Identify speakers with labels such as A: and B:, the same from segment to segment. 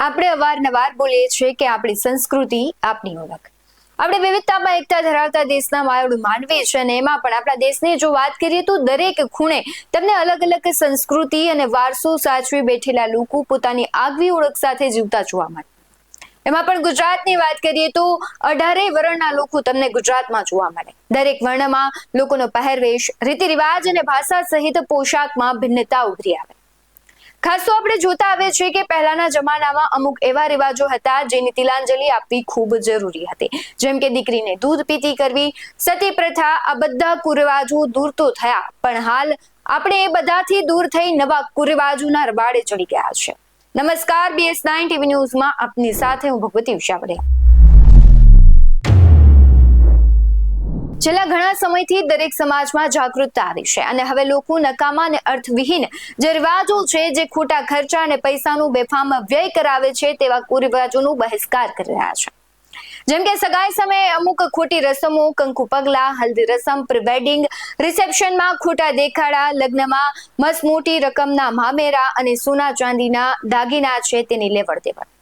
A: આપણે અવારનવાર બોલીએ છીએ કે આપણી સંસ્કૃતિ આપણી ઓળખ. આપણે વિવિધતામાં એકતા ધરાવતા દેશના માયાળુ માનવી છે અને એમાં પણ આપણા દેશની જો વાત કરીએ તો દરેક ખૂણે તમને અલગ અલગ સંસ્કૃતિ અને વારસો સાચવી બેઠેલા લોકો પોતાની આગવી ઓળખ સાથે જીવતા જોવા મળે. એમાં પણ ગુજરાતની વાત કરીએ તો અઢારે વર્ણના લોકો તમને ગુજરાતમાં જોવા મળે. દરેક વર્ણમાં લોકોનો પહેરવેશ રીતિ રિવાજ અને ભાષા સહિત પોશાકમાં ભિન્નતા ઉભરી આવે. ખાસ તો આપણે જોતા આવે છે કે પહેલાના જમાનામાં અમુક એવા રિવાજો હતા જેની તિલાંજલિ આપવી ખૂબ જરૂરી હતી. જેમ કે દીકરીને દૂધ પીતી કરવી, સતી પ્રથા આ બધા કુરિવાજો દૂર તો થયા, પણ હાલ આપણે એ બધાથી દૂર થઈ નવા કુરિવાજોના રબાડે ચડી ગયા છે. નમસ્કાર બીએસ નાઇન ટીવી ન્યૂઝમાં આપની સાથે હું ભગવતી ઉષાવડિયા છેલ્લા ઘણા સમયથી દરેક સમાજમાં જાગૃતતા આવી છે અને હવે લોકો નકામા અને અર્થવિહીન જે રિવાજો છે, જે ખોટા ખર્ચા અને પૈસાનું બેફામ વ્યય કરાવે છે, તેવા કુરિવાજોનું બહિષ્કાર કરી રહ્યા છે. જેમ કે સગાઈ સમયે અમુક ખોટી રસમો, કંકુ પગલા, હલ્દી રસમ પ્રિવેડિંગ રિસેપ્શનમાં ખોટા દેખાડા, લગ્નમાં મસમોટી રકમના મામેરા અને સોના ચાંદીના દાગીના છે તેની લેવડ દેવડ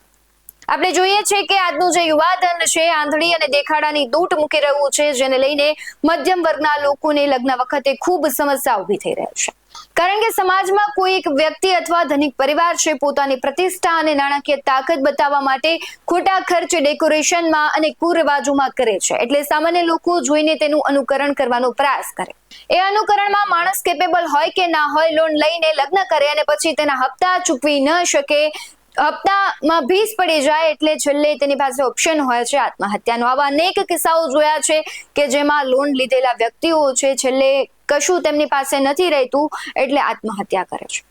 A: આપણે જોઈએ છીએ કે આજનું જે યુવાધન છે, આંધળી અને દેખાડાની દૂટ મૂકી રહ્યું છે, જેને લઈને મધ્યમ વર્ગના લોકોને લગ્ન વખતે ખૂબ સમસ્યા ઊભી થઈ રહી છે. કારણ કે સમાજમાં કોઈ એક વ્યક્તિ અથવા ધનિક પરિવાર છે, પોતાની પ્રતિષ્ઠા અને નાણાકીય તાકાત બતાવવા માટે ખોટા ખર્ચ ડેકોરેશનમાં અને કુરિવાજોમાં કરે છે. એટલે સામાન્ય લોકો જોઈને તેનું અનુકરણ કરવાનો પ્રયાસ કરે. એ અનુકરણમાં માણસ કેપેબલ હોય કે ના હોય લોન લઈને લગ્ન કરે અને પછી તેના હપ્તા ચૂકવી ન શકે હપ્તામાં ભીસ પડી જાય એટલે છેલ્લે તેની પાસે ઓપ્શન હોય છે આત્મહત્યાનો. આવા અનેક કિસ્સાઓ જોયા છે કે જેમાં લોન લીધેલા વ્યક્તિઓ છે, છેલ્લે કશું તેમની પાસે નથી રહેતું એટલે આત્મહત્યા કરે છે.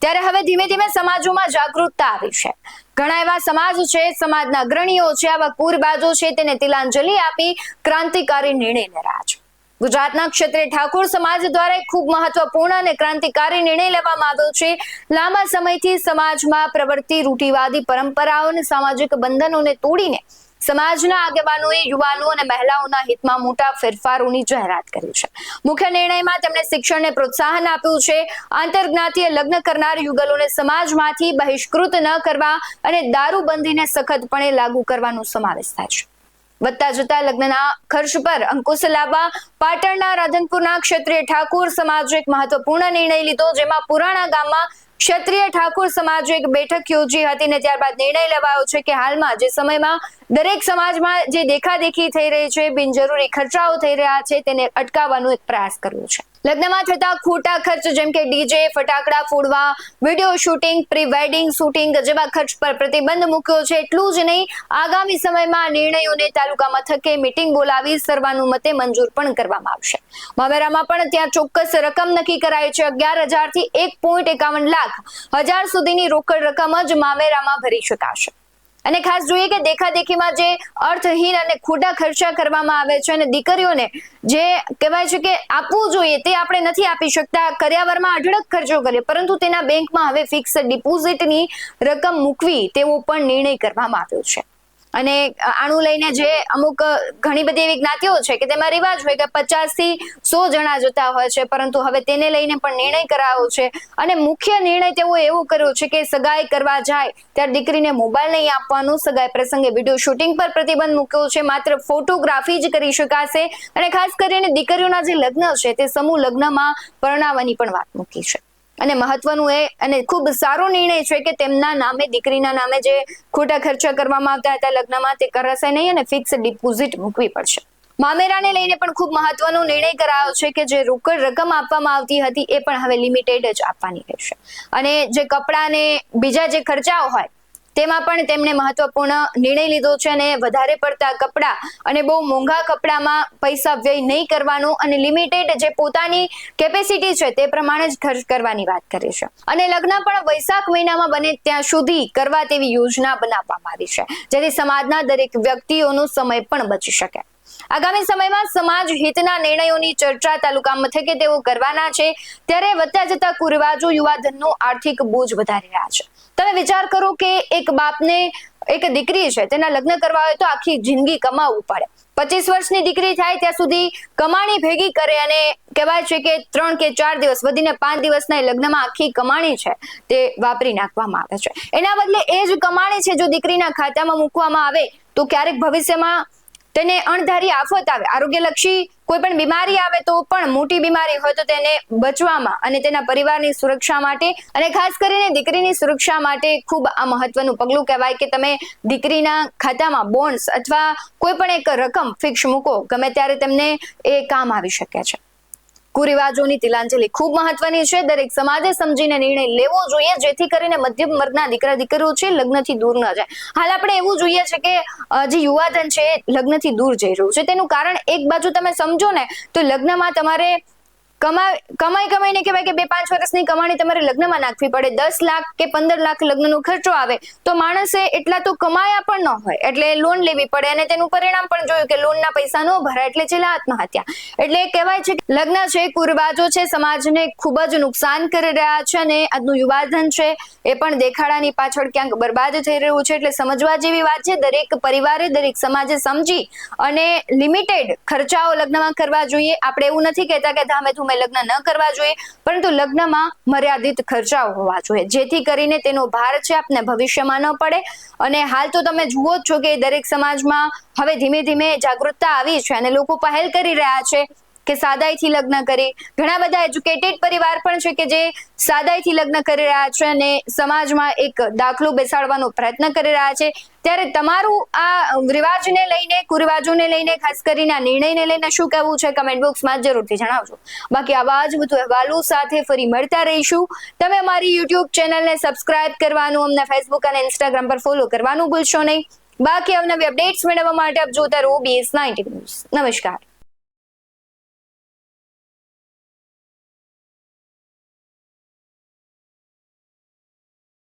A: ત્યારે હવે ધીમે ધીમે સમાજોમાં જાગૃતતા આવી છે. ઘણા એવા સમાજ છે, સમાજના અગ્રણીઓ છે, આવા કુરબાજો છે, તેને તિલાંજલિ આપી ક્રાંતિકારી નિર્ણય રહ્યા છે. ગુજરાતના ક્ષેત્રે ઠાકોર સમાજ દ્વારા એક ખૂબ મહત્વપૂર્ણ અને ક્રાંતિકારી નિર્ણય લેવામાં આવ્યો છે. લાંબા સમયથી સમાજમાં પ્રવર્તી રૂઢિવાદી પરંપરાઓ અને સામાજિક બંધનોને તોડીને સમાજના આગેવાનોએ યુવાનો અને મહિલાઓના હિતમાં મોટા ફેરફારોની જાહેરાત કરી છે. મુખ્ય નિર્ણયમાં તેમણે શિક્ષણને પ્રોત્સાહન આપ્યું છે. આંતરજ્ઞાતીય લગ્ન કરનાર યુગલોને સમાજમાંથી બહિષ્કૃત ન કરવા અને દારૂબંધીને સખતપણે લાગુ કરવાનો સમાવેશ થાય છે. વધતા જતા લગ્નના ખર્ચ પર અંકુશ લાવવા, પાટણના રાધનપુરના ક્ષત્રિય ઠાકુર સમાજે એક મહત્વપૂર્ણ નિર્ણય લીધો, જેમાં પુરાણા ગામમાં ક્ષત્રિય ઠાકુર સમાજે એક બેઠક યોજી હતી ને ત્યારબાદ નિર્ણય લેવાયો છે કે હાલમાં જે સમયમાં દરેક સમાજમાં જે દેખાદેખી થઈ રહી છે, બિનજરૂરી ખર્ચાઓ થઈ રહ્યા છે, તેને અટકાવવાનો એક પ્રયાસ કર્યો છે. લગ્નમાં થતા ખોટા ખર્ચ જેમ કે ડીજે, ફટાકડા ફોડવા, video shooting pre wedding shooting જેવા ખર્ચ પર પ્રતિબંધ મૂક્યો છે. એટલું જ નહીં, આગામી સમયમાં નિર્ણયોને તાલુકા મથકે મિટિંગ બોલાવી સર્વાનુમતે મંજૂર પણ કરવામાં આવશે. મામેરામાં પણ ત્યાં ચોક્કસ રકમ નક્કી કરાઈ છે. અગિયાર હજારથી એક પોઈન્ટ એકાવન લાખ હજાર સુધીની રોકડ રકમ જ મામેરામાં ભરી શકાશે. અને ખાસ જોઈએ કે દેખાદેખીમાં જે અર્થહીન અને ખોટા ખર્ચા કરવામાં આવે છે અને દીકરીઓને જે કહેવાય છે કે આપવું જોઈએ તે આપણે નથી આપી શકતા. કર્યાવરમાં અઢળક ખર્ચો કરીએ પરંતુ તેના બેંકમાં હવે ફિક્સ ડિપોઝિટની રકમ મૂકવી તેવો પણ નિર્ણય કરવામાં આવ્યો છે. અને આણું લઈને જે અમુક ઘણી બધી એવી જ્ઞાતિઓ છે કે તેમાં રિવાજ હોય કે પચાસથી સો જણા જતા હોય છે, પરંતુ હવે તેને લઈને પણ નિર્ણય કરાયો છે. અને મુખ્ય નિર્ણય તેવો એવો કર્યો છે કે સગાઈ કરવા જાય ત્યારે દીકરીને મોબાઈલ નહીં આપવાનું. સગાઈ પ્રસંગે વીડિયો શૂટિંગ પર પ્રતિબંધ મૂક્યો છે. માત્ર ફોટોગ્રાફી જ કરી શકાશે. અને ખાસ કરીને દીકરીઓના જે લગ્ન છે તે સમૂહ લગ્નમાં પરણાવવાની પણ વાત મૂકી છે. અને મહત્વનું એ, અને ખૂબ સારો નિર્ણય છે કે તેમના નામે, દીકરીના નામે જે ખોટા ખર્ચા કરવામાં આવતા હતા લગ્નમાં, તે કરાશે નહીં અને ફિક્સ ડિપોઝિટ મૂકવી પડશે. મામેરાને લઈને પણ ખૂબ મહત્વનો નિર્ણય કરાયો છે કે જે રોકડ રકમ આપવામાં આવતી હતી એ પણ હવે લિમિટેડ જ આપવાની રહેશે. અને જે કપડાને બીજા જે ખર્ચાઓ હોય તેમાં પણ તેમણે મહત્વપૂર્ણ નિર્ણય લીધો છે અને વધારે પડતા કપડા અને બહુ મોંઘા કપડામાં પૈસા વ્યય નહીં કરવાનો અને લિમિટેડ જે પોતાની કેપેસિટી છે તે પ્રમાણે જ ખર્ચ કરવાની વાત કરી છે. અને લગ્ન પણ વૈશાખ મહિનામાં બને ત્યાં સુધી કરવા તેવી યોજના બનાવવામાં આવી છે, જેથી સમાજના દરેક વ્યક્તિઓનો સમય પણ બચી શકે. આગામી સમયમાં સમાજ હિતના નિર્ણયોની ચર્ચા તાલુકા મથકે તેઓ કરવાના છે, ત્યારે વધતા જતા કુરિવાજો યુવાધનનો આર્થિક બોજ વધારી રહ્યા છે. તમે વિચાર કરો કે એક બાપને એક દીકરી છે, તેના લગ્ન કરવા હોય તો આખી જિંદગી કમાવવું પડે. પચીસ વર્ષની દીકરી થાય ત્યાં સુધી કમાણી ભેગી કરે અને કહેવાય છે કે ત્રણ કે ચાર દિવસ, વધીને પાંચ દિવસના લગ્નમાં આખી કમાણી છે તે વાપરી નાખવામાં આવે છે. એના બદલે એ જ કમાણી છે જો દીકરીના ખાતામાં મૂકવામાં આવે તો ક્યારેક ભવિષ્યમાં તેને અણધારી આફત આવે. આરોગ્યલક્ષી કોઈ પણ બીમારી આવે તો પણ મોટી બીમારી હોય તો તેને બચવામાં અને તેના પરિવારની સુરક્ષા માટે અને ખાસ કરીને દીકરીની સુરક્ષા માટે ખૂબ આ મહત્વનું પગલું કહેવાય કે તમે દીકરીના ખાતામાં બોન્ડ્સ અથવા કોઈ પણ એક રકમ ફિક્સ મૂકો, ગમે ત્યારે તેમને એ કામ આવી શકે છે. કુરિવાજોની તિલાંજલિ ખૂબ મહત્વની છે. દરેક સમાજે સમજીને નિર્ણય લેવો જોઈએ, જેથી કરીને મધ્યમ વર્ગના દીકરા દીકરીઓ છે, લગ્નથી દૂર ન જાય. હાલ આપણે એવું જોઈએ છે કે જે યુવાધન છે, લગ્નથી દૂર જઈ રહ્યું છે. તેનું કારણ એક બાજુ તમે સમજો ને, તો લગ્નમાં તમારે કમાઈ કમાઈ કમાઈને કહેવાય કે બે પાંચ વર્ષની કમાણી તમારે લગ્નમાં નાખવી પડે. દસ લાખ કે પંદર લાખ લગ્નનો ખર્ચો આવે તો માણસે એટલા તો કમાયા પણ ન હોય. એટલે લોન લેવી પડે અને તેનું પરિણામ પણ જોયું કે લોનના પૈસા ન ભરાય એટલે છેલ્લા આત્મહત્યા એટલે કહેવાય છે કે લગ્ન છે, કુરબાજો છે, સમાજને ખૂબ જ નુકસાન કરી રહ્યા છે અને આજનું યુવાધન છે એ પણ દેખાડાની પાછળ ક્યાંક બરબાદ થઈ રહ્યું છે. એટલે સમજવા જેવી વાત છે, દરેક પરિવારે દરેક સમાજે સમજી અને લિમિટેડ ખર્ચાઓ લગ્નમાં કરવા જોઈએ. આપણે એવું નથી કહેતા કે ધામે ધૂમે લગ્ન ન કરવા જોઈએ, પરંતુ લગ્નમાં મર્યાદિત ખર્ચાઓ હોવા જોઈએ. જેથી કરીને તેનો ભાર છે આપને ભવિષ્યમાં ન પડે. અને હાલ તો તમે જુઓ જ છો કે દરેક સમાજમાં હવે ધીમે ધીમે જાગૃતતા આવી છે અને લોકો પહેલ કરી રહ્યા છે. કે સાદાઈથી લગ્ન કરી. ઘણા બધા એજ્યુકેટેડ પરિવાર પણ છે કે જે સાદાઈથી લગ્ન કરી રહ્યા છે અને સમાજમાં એક દાખલો બેસાડવાનો પ્રયત્ન કરી રહ્યા છે. ત્યારે તમારું આ રિવાજને લઈને, કુરિવાજોને લઈને, ખાસ કરીને આ નિર્ણયને લઈને શું કહેવું છે કમેન્ટ બોક્સમાં જરૂરથી જણાવજો. બાકી આવા જ વધુ અહેવાલો સાથે ફરી મળતા રહીશું. તમે અમારી યુટ્યુબ ચેનલને સબસ્ક્રાઇબ કરવાનું, અમને ફેસબુક અને ઇન્સ્ટાગ્રામ પર ફોલો કરવાનું ભૂલશો નહીં. બાકી અવનવી અપડેટ્સ મેળવવા માટે આપ જોતા રહો બીએસ નાઇન્ટી ન્યૂઝ નમસ્કાર.